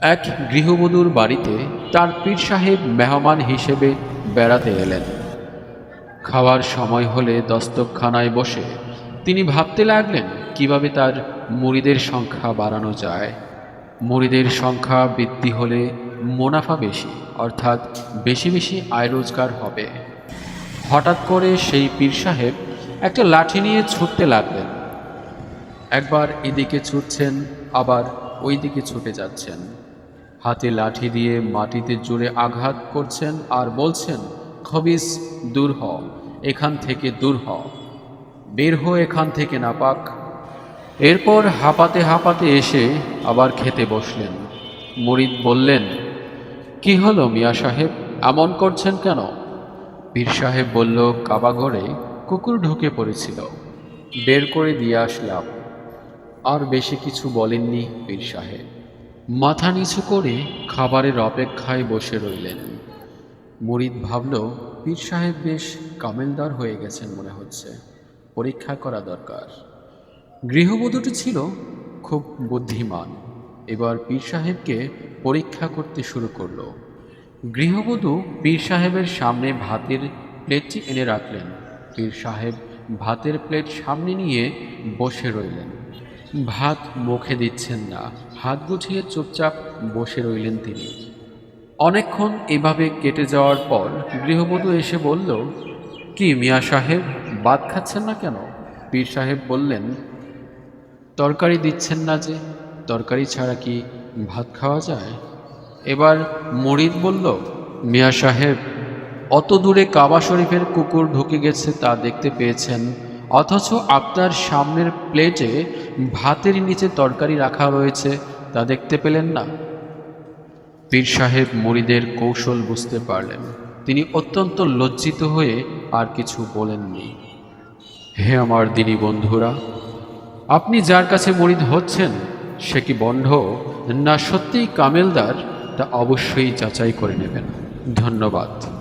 এক গৃহবধূর বাড়িতে তার পীর সাহেব মেহমান হিসেবে বেড়াতে এলেন। খাওয়ার সময় হলে দস্তকখানায় বসে তিনি ভাবতে লাগলেন, কীভাবে তার মুড়িদের সংখ্যা বাড়ানো যায়। মুড়িদের সংখ্যা বৃদ্ধি হলে মুনাফা বেশি, অর্থাৎ বেশি বেশি আয় রোজগার হবে। হঠাৎ করে সেই পীর সাহেব একটা লাঠি নিয়ে ছুটতে লাগলেন। একবার এদিকে ছুটছেন, আবার ওই দিকে ছুটে যাচ্ছেন। হাতে লাঠি দিয়ে মাটিতে জোরে আঘাত করছেন আর বলছেন, খবিস, দূর হ, এখান থেকে দূর হ। বের হো এখান থেকে, নাপাক। এরপর হাঁপাতে হাঁপাতে এসে আবার খেতে বসলেন। মুরিদ বললেন, কি হলো মিয়া সাহেব, এমন করছেন কেন? পীর সাহেব বলল, কাবাঘরে কুকুর ঢুকে পড়েছিল। বের করে দিয়ে আসলাম। আর বেশি কিছু বলেননি পীর সাহেব। মাথা নিচু করে খাবারের অপেক্ষায় বসে রইলেন। মুরিদ ভাবল, পীর সাহেব বেশ কামেলদার হয়ে গেছেন মনে হচ্ছে। পরীক্ষা করা দরকার। গৃহবধূটি ছিল খুব বুদ্ধিমান। এবার পীর সাহেবকে পরীক্ষা করতে শুরু করল। গৃহবধূ পীর সাহেবের সামনে ভাতের প্লেটটি এনে রাখলেন। পীর সাহেব ভাতের প্লেট সামনে নিয়ে বসে রইলেন। ভাত মুখে দিচ্ছেন না। হাত গুছিয়ে চুপচাপ বসে রইলেন তিনি। অনেকক্ষণ এভাবে কেটে যাওয়ার পর গৃহবধূ এসে বলল, কি মিয়া সাহেব, ভাত খাচ্ছেন না কেন? পীর সাহেব বললেন, তরকারি দিচ্ছেন না যে, তরকারি ছাড়া কি ভাত খাওয়া যায়? এবার মরিদ বলল, মিয়া সাহেব, অত দূরে কাবা শরীফের কুকুর ঢুকে গেছে তা দেখতে পেয়েছেন। অথচ আপনার সামনের প্লেটে ভাতের নিচে তরকারি রাখা রয়েছে, তা দেখতে পেলেন না। পীর সাহেব মুরিদের কৌশল বুঝতে পারলেন। তিনি অত্যন্ত লজ্জিত হয়ে আর কিছু বলেননি। হে আমার দিনী বন্ধুরা, আপনি যার কাছে মরিদ হচ্ছেন, সে কি বন্ধ? না সত্যিই কামেলদার, তা অবশ্যই যাচাই করে নেবেন। ধন্যবাদ।